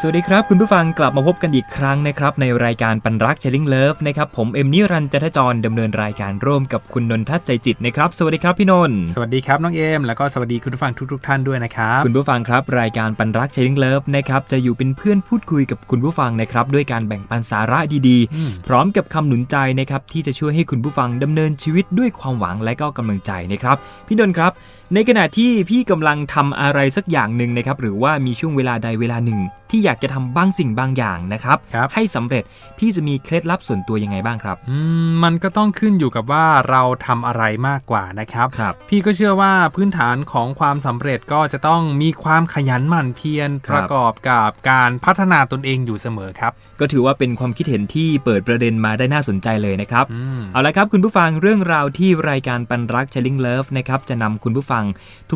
สวัสดีครับ คุณผู้ฟังกลับมาพบกันอีกครั้งนะครับ ในรายการปันรัก Sharing Love นะครับผมเอ็มนิรันดร์จันทจรดำเนินรายการร่วมกับคุณนนทัศน์ใจจิตนะครับ สวัสดีครับพี่นนท์สวัสดีครับน้องเอมแล้วก็สวัสดีคุณผู้ฟังทุกๆท่านด้วยนะครับคุณผู้ฟังครับ รายการปันรัก Sharing Love นะครับจะอยู่เป็นเพื่อนพูดคุยกับคุณผู้ฟังนะครับด้วยการแบ่งปันสาระดีอืมๆพร้อมกับคำหนุนใจนะครับที่จะช่วยให้คุณผู้ฟังดำเนินชีวิตด้วยความหวังและก็กำลังใจนะครับพี่นนท์ครับในขณะที่พี่กำลังทำอะไรสักอย่างหนึ่งนะครับหรือว่ามีช่วงเวลาใดเวลาหนึ่ง ที่อยากจะทำบางสิ่งบางอย่างนะครับครับให้สำเร็จพี่จะมีเคล็ดลับส่วนตัวยังไงบ้างครับอืมมันก็ต้องขึ้นอยู่กับว่าเราทำอะไรมากกว่านะครับครับพี่ก็เชื่อว่าพื้นฐานของความสำเร็จก็จะต้องมีความขยันหมั่นเพียรคปรับระกอบกับการพัฒนาตนเองอยู่เสมอครับ ก็ถือว่าเป็นความคิดเห็นที่เปิดประเด็นมาได้น่าสนใจเลยนะครับอืมเอาละครับคุณผู้ฟังเรื่องราวที่รายการปันรัก Sharing Love นะครับจะนำคุณผู้ฟัง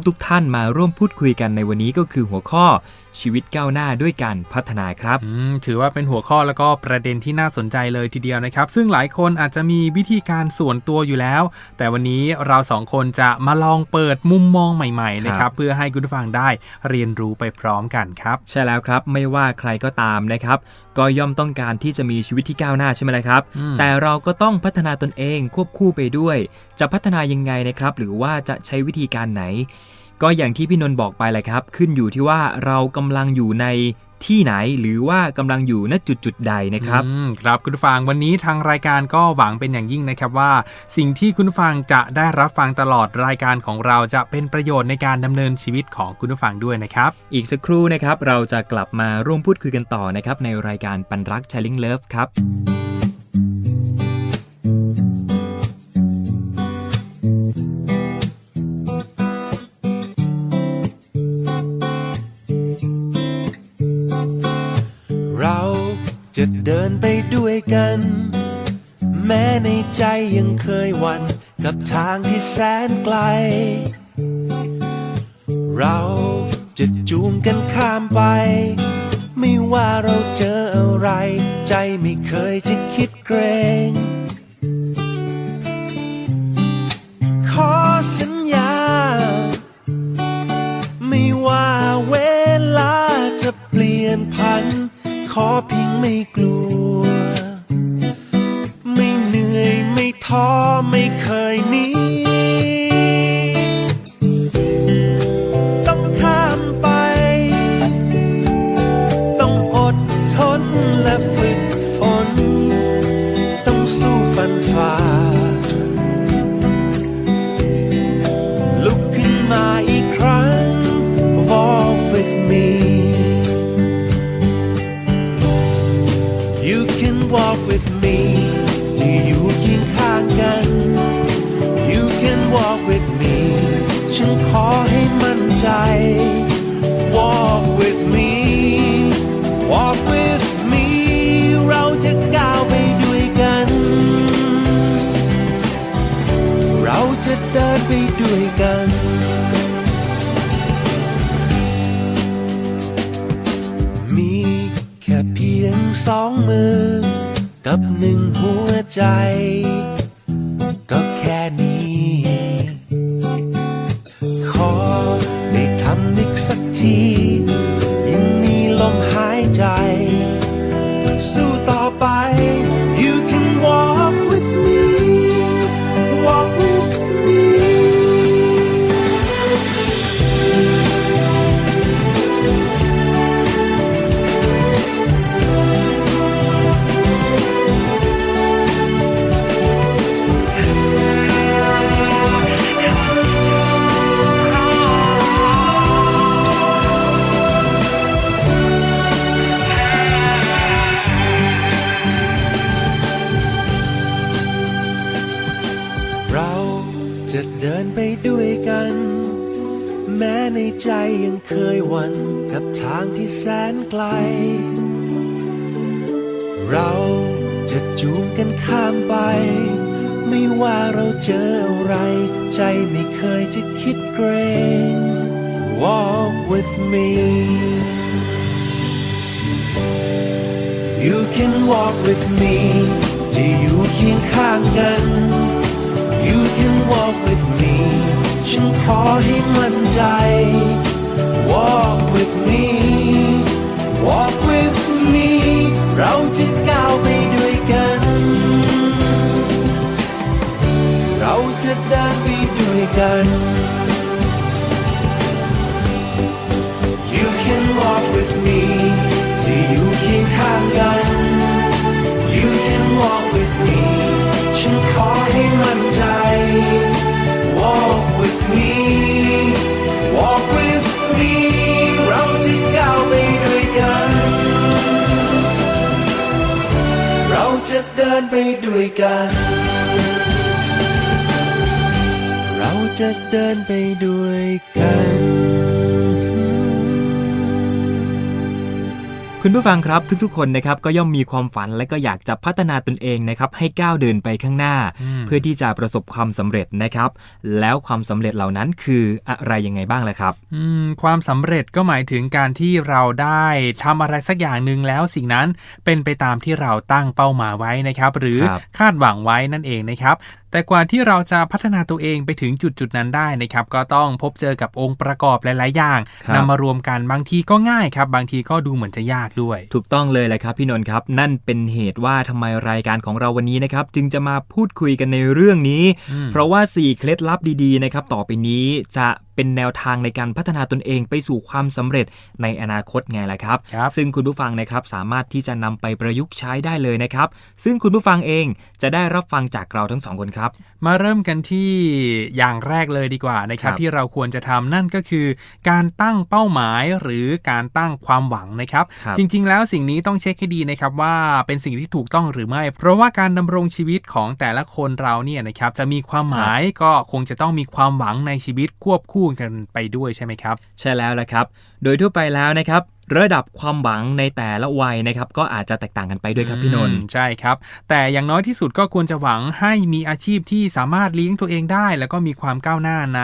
ทุกๆท่านมาร่วมพูดคุยกันในวันนี้ก็คือหัวข้อชีวิตก้าวหน้าด้วยการพัฒนาครับอืมถือว่าเป็นหัวข้อแล้วก็ประเด็นที่น่าสนใจเลยทีเดียวนะครับ ซึ่งหลายคนอาจจะมีวิธีการส่วนตัวอยู่แล้ว แต่วันนี้เราสองคนจะมาลองเปิดมุมมองใหม่ๆนะคครัรับบเพื่อให้คุณผู้ฟังได้เรียนรู้ไปพร้อมกันครับ ใช่แล้วครับไม่ว่าใครก็ตามนะครับ ก็ย่อมต้องการที่จะมีชีวิตที่ก้าวหน้าใช่ไหมล่ะครับอืมแต่เราก็ต้องพัฒนาตนเองควบคู่ไปด้วย จะพัฒนายังไงนะครับ หรือว่าจะใช้วิธีการไหน ก็อย่างที่พี่นนท์บอกไปแหละครับ ขึ้นอยู่ที่ว่าเรากำลังอยู่ในที่ไหนหรือว่ากำลังอยู่ณจุดจุดๆใดนะครับอืมครับคุณผู้ฟังวันนี้ทางรายการก็หวังเป็นอย่างยิ่งนะครับว่า สิ่งที่คุณผู้ฟังจะได้รับฟังตลอดรายการของเราจะเป็นประโยชน์ในการดำเนินชีวิตของคุณผู้ฟังด้วยนะครับ อีกสักครู่นะครับเราจะกลับมาร่วมพูดคุยกันต่อนะครับในรายการปันรัก Sharing Love ครับ เราจะเดินไปด้วยกัน แม้ในใจยังเคยหวันกับทางที่แสนไกล เราจะจูงกันข้ามไป ไม่ว่าเราเจออะไร ใจไม่เคยจะคิดเกรง ขอสัญญา ไม่ว่าเวลาจะเปลี่ยนพัน ขอเพียงไม่กลัว ไม่เหนื่อยไม่ท้อไม่เคยหนี เจออะไร ใจไม่เคยจะคิดเกรง Walk with me You can walk with me จะอยู่เคียงข้างกัน You can walk with me ฉันขอให้มั่นใจ Walk with me Walk with me เราจะก้าวไปด้วยกัน จะเดินไปด้วยกัน You can walk with me จะอยู่เคียงข้างกัน You can walk with me ฉันขอให้มั่นใจ Walk with me Walk with me เราจะก้าวไปด้วยกัน เราจะเดินไปด้วยกัน จะเดินไปด้วยกัน คุณผู้ฟังครับทุกๆคนนะครับก็ย่อมมีความฝันและก็อยากจะพัฒนาตนเองนะครับให้ก้าวเดินไปข้างหน้าอืมเพื่อที่จะประสบความสำเร็จนะครับ แล้วความสำเร็จเหล่านั้นคืออะไรยังไงบ้างล่ะครับ อืมความสำเร็จก็หมายถึงการที่เราได้ทำอะไรสักอย่างหนึ่งแล้วสิ่งนั้นเป็นไปตามที่เราตั้งเป้าหมายไว้นะครับ หรือครับ คาดหวังไว้นั่นเองนะครับ แต่กว่าที่เราจะพัฒนาตัวเองไปถึงจุดจุดๆนั้นได้นะครับ ก็ต้องพบเจอกับองค์ประกอบหลาย ๆ อย่างครับนำมารวมกันบางทีก็ง่ายครับ บางทีก็ดูเหมือนจะยากด้วย ถูกต้องเลยแหละครับพี่นนท์ครับ นั่นเป็นเหตุว่าทำไมรายการของเราวันนี้นะครับ จึงจะมาพูดคุยกันในเรื่องนี้อืมเพราะว่า 4 เคล็ดลับดี ๆ นะครับ ต่อไปนี้จะเป็นแนวทางในการพัฒนาตนเองไปสู่ความสำเร็จในอนาคตไงล่ะครับครับซึ่งคุณผู้ฟังนะครับสามารถที่จะนำไปประยุกต์ใช้ได้เลยนะครับ ซึ่งคุณผู้ฟังเองจะได้รับฟังจากเราทั้งสองคนครับ มาเริ่มกันที่อย่างแรกเลยดีกว่านะครับครับที่เราควรจะทำนั่นก็คือ การตั้งเป้าหมายหรือการตั้งความหวังนะครับครับจริง ๆ แล้วสิ่งนี้ต้องเช็คให้ดีนะครับว่าเป็นสิ่งที่ถูกต้องหรือไม่ เพราะว่าการดำรงชีวิตของแต่ละคนเราเนี่ยนะครับจะมีความหมายก็คงจะต้องมีความหวังในชีวิตควบคู่กันไปด้วยใช่ไหมครับ ใช่แล้วละครับ โดยทั่วไปแล้วนะครับ ระดับความหวังในแต่ละวัยนะครับก็อาจจะแตกต่างกันไปด้วยครับพี่นนท์อืมใช่ครับ แต่อย่างน้อยที่สุดก็ควรจะหวังให้มีอาชีพที่สามารถเลี้ยงตัวเองได้ แล้วก็มีความก้าวหน้าใน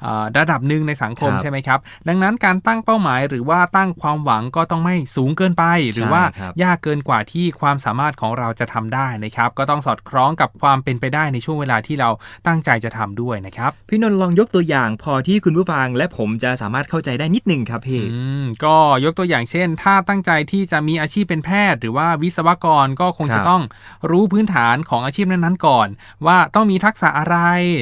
เอ่อระดับหนึ่งในสังคมครับใช่ไหมครับ ดังนั้นการตั้งเป้าหมายหรือว่าตั้งความหวังก็ต้องไม่สูงเกินไป หรือว่าครับยากเกินกว่าที่ความสามารถของเราจะทำได้นะครับ ก็ต้องสอดคล้องกับความเป็นไปได้ในช่วงเวลาที่เราตั้งใจจะทำด้วยนะครับพี่นนท์ลองยกตัวอย่างพอที่คุณผู้ฟังและผมจะสามารถเข้าใจได้นิดหนึ่งครับพี่อืมก็ยกตัวอย่างเช่น ถ้าตั้งใจที่จะมีอาชีพเป็นแพทย์ หรือว่าวิศวกรก็คงครับจะต้องรู้พื้นฐานของอาชีพนั้นๆก่อน ว่าต้องมีทักษะอะไร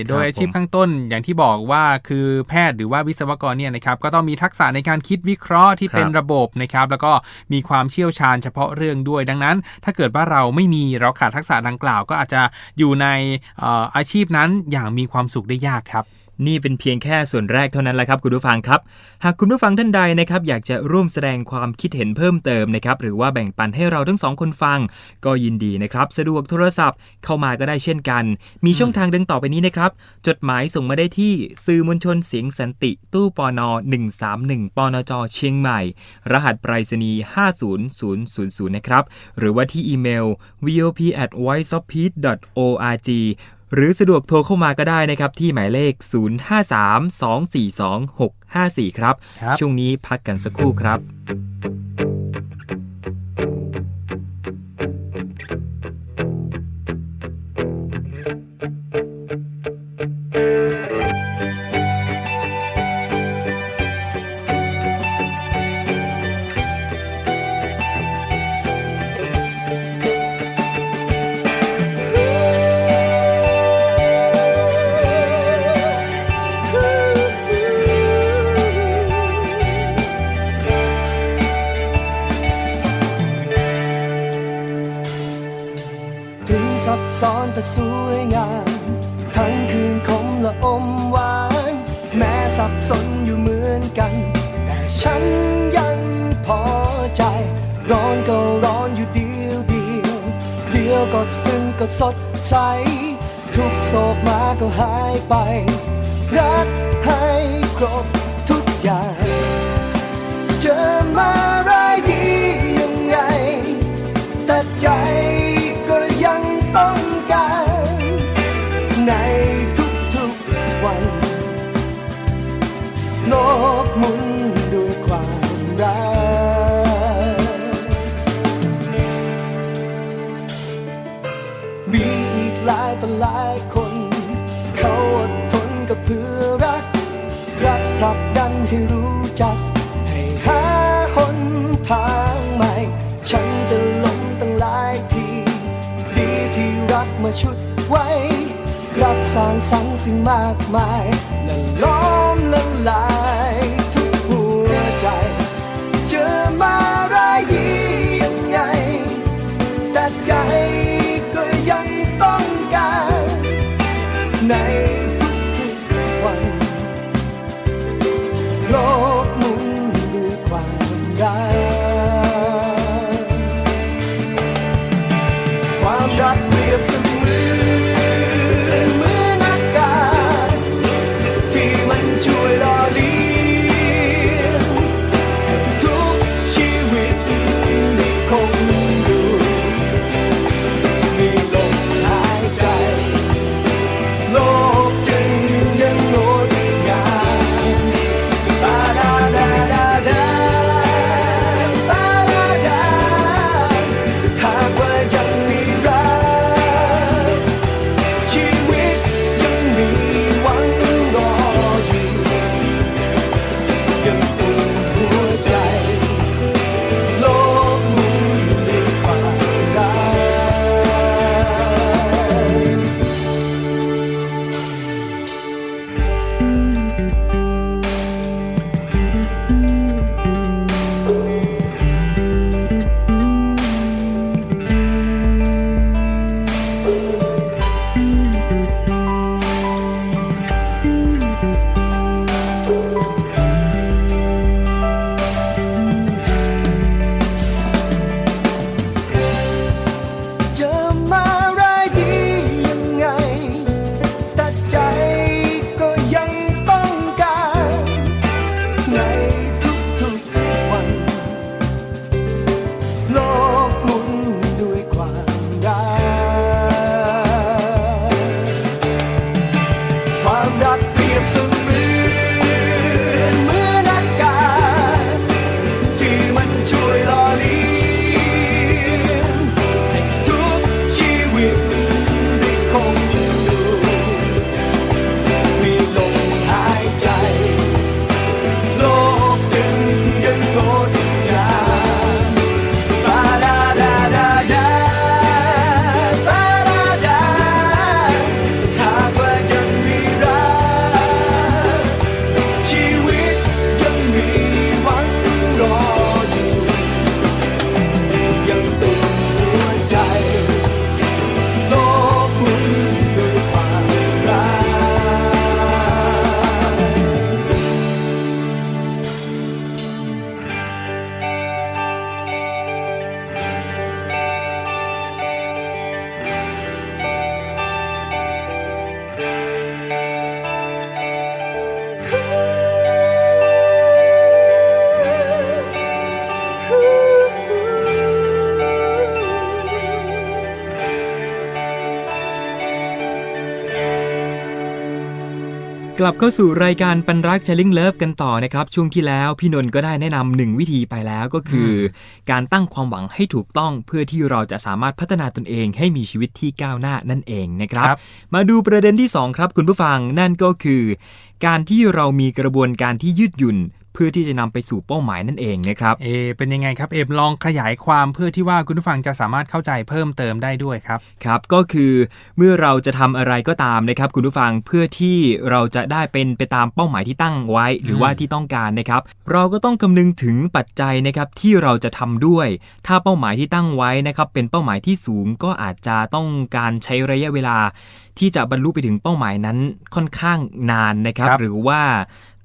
โดยอาชีพผมข้างต้นอย่างที่บอกว่าคือแพทย์หรือว่าวิศวกรเนี่ยนะครับก็ต้องมีทักษะในการคิดวิเคราะห์ที่เป็นระบบนะครับ แล้วก็มีความเชี่ยวชาญเฉพาะเรื่องด้วย ดังนั้น ถ้าเกิดว่าเราไม่มีเราขาดทักษะดังกล่าว ก็อาจจะอยู่ในเอ่ออาชีพนั้นอย่างมีความสุขได้ยากครับ นี่เป็นเพียงแค่ส่วนแรกเท่านั้นแหละครับคุณผู้ฟังครับ หากคุณผู้ฟังท่านใดนะครับอยากจะร่วมแสดงความคิดเห็นเพิ่มเติมนะครับหรือว่าแบ่งปันให้เราทั้งสองคนฟัง ก็ยินดีนะครับ สะดวกโทรศัพท์เข้ามาก็ได้เช่นกัน มีช่องทางดังต่อไปนี้นะครับ จดหมายส่งมาได้ที่สื่อมวลชนเสียงสันติ ตู้ปอนอ131ปอนจเชียงใหม่ รหัสไปรษณีย์50000นะครับหรือว่าที่อีเมล vop at voiceofpeace org หรือสะดวกโทรเข้ามาก็ได้นะครับ ที่หมายเลข 0532426654 ครับ ครับ ช่วงนี้พักกันสักครู่ครับถึง สวยงาม ทั้งคืนคมและอมหวาน แม้สับสนอยู่เหมือนกัน แต่ฉันยังพอใจ ร้อนก็ร้อนอยู่เดียวเดียวเดียวก็ซึ้งก็สดใสททุกโศกมาก็หายไป รักให้ครบทุกอย่าง ชุดไว้ รักสร้างสรรค์สิ่งมากมายและล้อมละลาย กลับเข้าสู่รายการปันรัก Chilling Love กันต่อนะครับ ช่วงที่แล้วพี่นนท์ก็ได้แนะนำหนึ่งวิธีไปแล้วก็คือ การตั้งความหวังให้ถูกต้องเพื่อที่เราจะสามารถพัฒนาตนเองให้มีชีวิตที่ก้าวหน้านั่นเองนะครับครับมาดูประเด็นที่ 2 ครับคุณผู้ฟังนั่นก็คือ การที่เรามีกระบวนการที่ยืดหยุ่น เพื่อที่จะนำไปสู่เป้าหมายนั่นเองนะครับเอเป็นยังไงครับเอมลองขยายความเพื่อที่ว่าคุณผู้ฟังจะสามารถเข้าใจเพิ่มเติมได้ด้วยครับครับก็คือเมื่อเราจะทำอะไรก็ตามนะครับคุณผู้ฟังเพื่อที่เราจะได้เป็นไปตามเป้าหมายที่ตั้งไว้ หรือว่าที่ต้องการนะครับ เราก็ต้องคำนึงถึงปัจจัยนะครับที่เราจะทำด้วย ถ้าเป้าหมายที่ตั้งไว้นะครับเป็นเป้าหมายที่สูงก็อาจจะต้องการใช้ระยะเวลาที่จะบรรลุไปถึงเป้าหมายนั้นค่อนข้างนานนะครับครับหรือว่า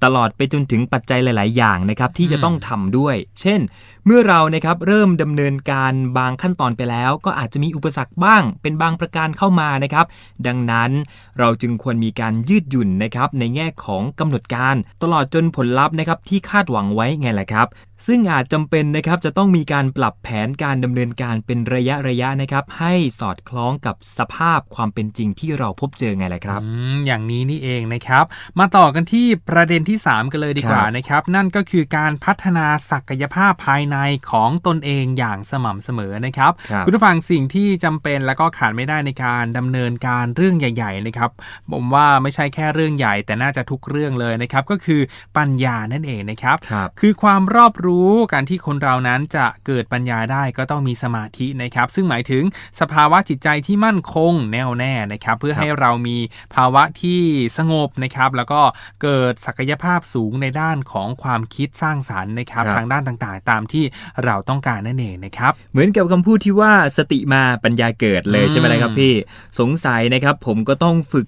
ตลอดไปจนถึงปัจจัยหลาย ๆ อย่างนะครับที่จะต้องทำด้วย เช่น เมื่อเรานะครับเริ่มดำเนินการบางขั้นตอนไปแล้ว ก็อาจจะมีอุปสรรคบ้าง เป็นบางประการเข้ามานะครับ ดังนั้นเราจึงควรมีการยืดหยุ่นนะครับในแง่ของกำหนดการ ตลอดจนผลลัพธ์นะครับที่คาดหวังไว้ไงแหละครับ ซึ่งอาจจำเป็นนะครับจะต้องมีการปรับแผนการดำเนินการเป็นระยะระยะนะครับให้สอดคล้องกับสภาพความเป็นจริงที่เราพบเจอไงแหละครับอย่างนี้นี่เองนะครับ มาต่อกันที่ประเด็นที่ 3 กันเลยดีกว่านะครับ นั่นก็คือการพัฒนาศักยภาพภายในของตนเองอย่างสม่ำเสมอนะครับครับคุณผู้ฟังสิ่งที่จำเป็นและก็ขาดไม่ได้ในการดำเนินการเรื่องใหญ่ ๆ นะครับ ผมว่าไม่ใช่แค่เรื่องใหญ่ แต่น่าจะทุกเรื่องเลยนะครับก็คือปัญญานั่นเองนะครับครับคือความรอบรู้การที่คนเรานั้นจะเกิดปัญญาได้ก็ต้องมีสมาธินะครับ ซึ่งหมายถึงสภาวะจิตใจที่มั่นคงแน่วแน่นะครับ เพื่อครับให้เรามีภาวะที่สงบนะครับ แล้วก็เกิดศักยภาพสูงในด้านของความคิดสร้างสารรค์นะครับครับทางด้านต่างๆ ตามที่เราต้องการนั่นเองนะครับ เหมือนกับคำพูดที่ว่าสติมาปัญญาเกิดเลยอืมใช่ไหมล่ะครับพี่สงสัยนะครับผมก็ต้องฝึก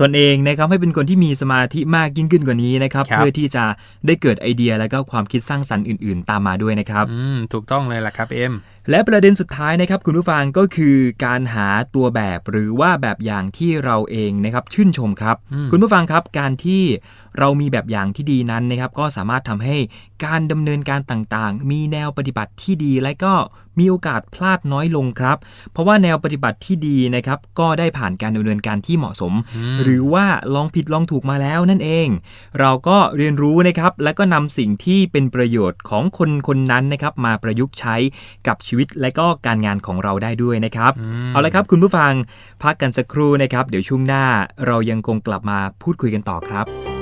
ตนเองนะครับให้เป็นคนที่มีสมาธิมากยิ่งขึ้นกว่านี้นะครับครับเพื่อที่จะได้เกิดไอเดียแล้วก็ความคิดสร้างสรรค์อื่น ๆ ตามมาด้วยนะครับอืมถูกต้องเลยล่ะครับเอ็ม และประเด็นสุดท้ายนะครับคุณผู้ฟังก็คือการหาตัวแบบหรือว่าแบบอย่างที่เราเองนะครับชื่นชมครับอืมคุณผู้ฟังครับการที่เรามีแบบอย่างที่ดีนั้นนะครับก็สามารถทำให้การดำเนินการต่างๆ มีแนวปฏิบัติที่ดีและก็มีโอกาสพลาดน้อยลงครับ เพราะว่าแนวปฏิบัติที่ดีนะครับก็ได้ผ่านการดำเนินการที่เหมาะสมมหรือว่าลองผิดลองถูกมาแล้วนั่นเอง เราก็เรียนรู้นะครับและก็นำสิ่งที่เป็นประโยชน์ของคนคนนั้นนะครับมาประยุกต์ใช้กับชีวิตและก็การงานของเราได้ด้วยนะครับมเอาละครับคุณผู้ฟังพักกันสักครู่นะครับ เดี๋ยวช่วงหน้าเรายังคงกลับมาพูดคุยกันต่อครับ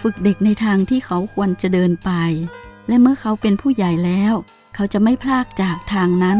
ฝึกเด็กในทางที่เขาควรจะเดินไป และเมื่อเขาเป็นผู้ใหญ่แล้ว เขาจะไม่พลากจากทางนั้น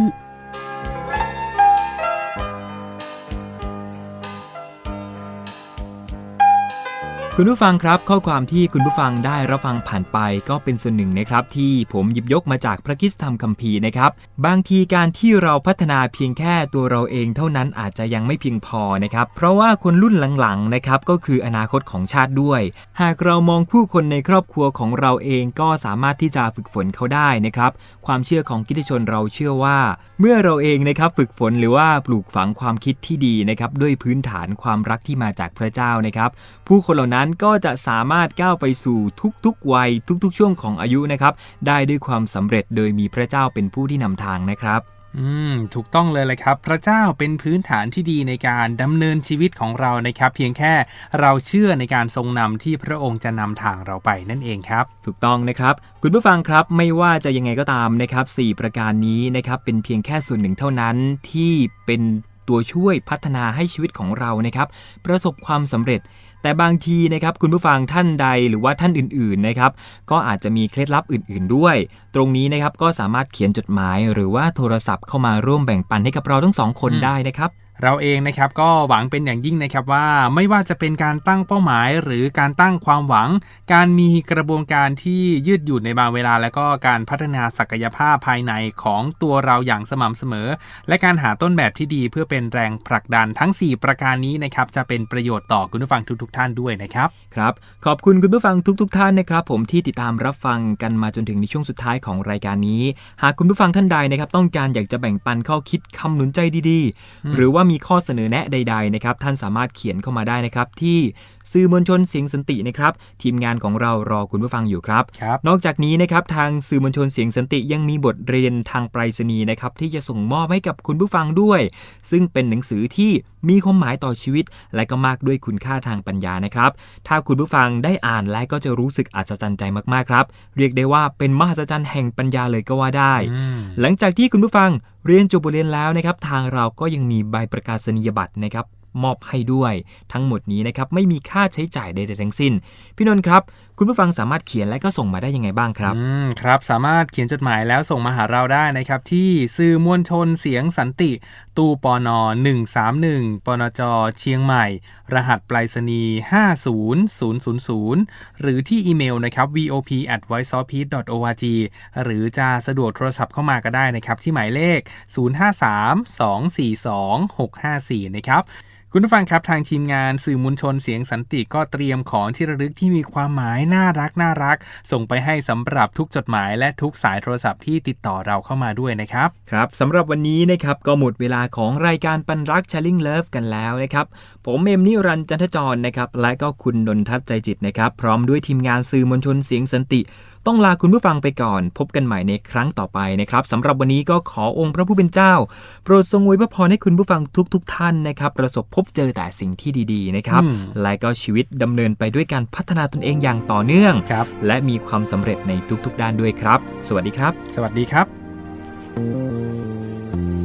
คุณผู้ฟังครับ ข้อความที่คุณผู้ฟังได้รับฟังผ่านไปก็เป็นส่วนหนึ่งนะครับ ที่ผมหยิบยกมาจากพระคิสธรรมคัมภีร์นะครับ บางทีการที่เราพัฒนาเพียงแค่ตัวเราเองเท่านั้นอาจจะยังไม่เพียงพอนะครับ เพราะว่าคนรุ่นหลังๆนะครับก็คืออนาคตของชาติด้วย หากเรามองผู้คนในครอบครัวของเราเองก็สามารถที่จะฝึกฝนเขาได้นะครับ ความเชื่อของกิตติชนเราเชื่อว่า เมื่อเราเองนะครับฝึกฝนหรือว่าปลูกฝังความคิดที่ดีนะครับด้วยพื้นฐานความรักที่มาจากพระเจ้านะครับ ผู้คนเหล่านั้นก็จะสามารถก้าวไปสู่ทุกๆวัยทุกๆ ช่วงของอายุนะครับ ได้ด้วยความสำเร็จโดยมีพระเจ้าเป็นผู้ที่นำทางนะครับอืมถูกต้องเลยเลยครับ พระเจ้าเป็นพื้นฐานที่ดีในการดำเนินชีวิตของเรานะครับ เพียงแค่เราเชื่อในการทรงนำที่พระองค์จะนำทางเราไปนั่นเองครับ ถูกต้องนะครับ คุณผู้ฟังครับไม่ว่าจะยังไงก็ตามนะครับ 4 ประการนี้นะครับเป็นเพียงแค่ส่วนหนึ่งเท่านั้นที่เป็นตัวช่วยพัฒนาให้ชีวิตของเรานะครับ ประสบความสำเร็จ แต่บางทีนะครับคุณผู้ฟังท่านใดหรือว่าท่านอื่นๆนะครับก็อาจจะมีเคล็ดลับอื่น ๆด้วย ตรงนี้นะครับก็สามารถเขียนจดหมาย หรือว่าโทรศัพท์เข้ามาร่วมแบ่งปันให้กับเราทั้งสองคนอืมได้นะครับ เราเองนะครับก็หวังเป็นอย่างยิ่งนะครับว่าไม่ว่าจะเป็นการตั้งเป้าหมายหรือการตั้งความหวัง การมีกระบวนการที่ยืดหยุ่นในบางเวลา แล้วก็การพัฒนาศักยภาพภายในของตัวเราอย่างสม่ำเสมอ และการหาต้นแบบที่ดีเพื่อเป็นแรงผลักดันทั้ง 4 ประการนี้นะครับจะเป็นประโยชน์ต่อคุณผู้ฟังทุกๆท่านด้วยนะครับครับ ขอบคุณคุณผู้ฟังทุกๆทท่านนะครับ ผมที่ติดตามรับฟังกันมาจนถึงในช่วงสุดท้ายของรายการนี้ หากคุณผู้ฟังท่านใดนะครับต้องการอยากจะแบ่งปันข้อคิดคำหนุนใจดีๆ หรือว่ามีข้อเสนอแนะใดๆนะครับท่านสามารถเขียนเข้ามาได้นะครับ ที่สื่อมวลชนเสียงสันตินะครับทีมงานของเรารอคุณผู้ฟังอยู่ครับ ครับ นอกจากนี้นะครับทางสื่อมวลชนเสียงสันติยังมีบทเรียนทางไปรษณีย์นะครับที่จะส่งมอบให้กับคุณผู้ฟังด้วย ซึ่งเป็นหนังสือที่มีความหมายต่อชีวิต และก็มากด้วยคุณค่าทางปัญญานะครับ ถ้าคุณผู้ฟังได้อ่านและก็จะรู้สึกอัศจรรย์ใจมากๆครับ เรียกได้ว่าเป็นมหัศจรรย์แห่งปัญญาเลยก็ว่าได้อืมหลังจากที่คุณผู้ฟังเรียนจบบทเรียนแล้วนะครับทางเราก็ยังมีใบประกาศนียบัตรนะครับมอบให้ด้วยทั้งหมดนี้นะครับไม่มีค่าใช้จ่ายใดๆทั้งสิ้น พี่นนท์ครับ คุณผู้ฟังสามารถเขียนและก็ส่งมาได้ยังไงบ้างครับ อืมครับสามารถเขียนจดหมายแล้วส่งมาหาเราได้นะครับ ที่สื่อมวลชนเสียงสันติ ตู้ปอนอ131ปนจเชียงใหม่ รหัสไปรษณีย์50000 หรือที่อีเมลนะครับ vop at v o i c e o p e a c e org หรือจะสะดวกโทรศัพท์เข้ามาก็ได้นะครับ ที่หมายเลข 053-242-654 นะครับคุณผู้ฟังครับทางทีมงานสื่อมวลชนเสียงสันติก็เตรียมของที่ระลึกที่มีความหมายน่ารักน่ารัก ส่งไปให้สำหรับทุกจดหมายและทุกสายโทรศัพท์ที่ติดต่อเราเข้ามาด้วยนะครับครับสำหรับวันนี้นะครับก็หมดเวลาของรายการปันรัก Sharing Love กันแล้วนะครับ ผมเอมนิรันจันทจรนะครับและก็คุณนนทัศน์ใจจิตนะครับ พร้อมด้วยทีมงานสื่อมวลชนเสียงสันติ ต้องลาคุณผู้ฟังไปก่อน พบกันใหม่ในครั้งต่อไปนะครับสำหรับวันนี้ก็ขอองค์พระผู้เป็นเจ้า โปรดทรงอวยพระพรให้คุณผู้ฟังทุกๆทท่านนะครับ ประสบพบเจอแต่สิ่งที่ดีๆนะครับอืมและก็ชีวิตดำเนินไปด้วยการพัฒนาตนเองอย่างต่อเนื่องครับและมีความสำเร็จในทุกๆ ด้านด้วยครับ สวัสดีครับ สวัสดีครับก็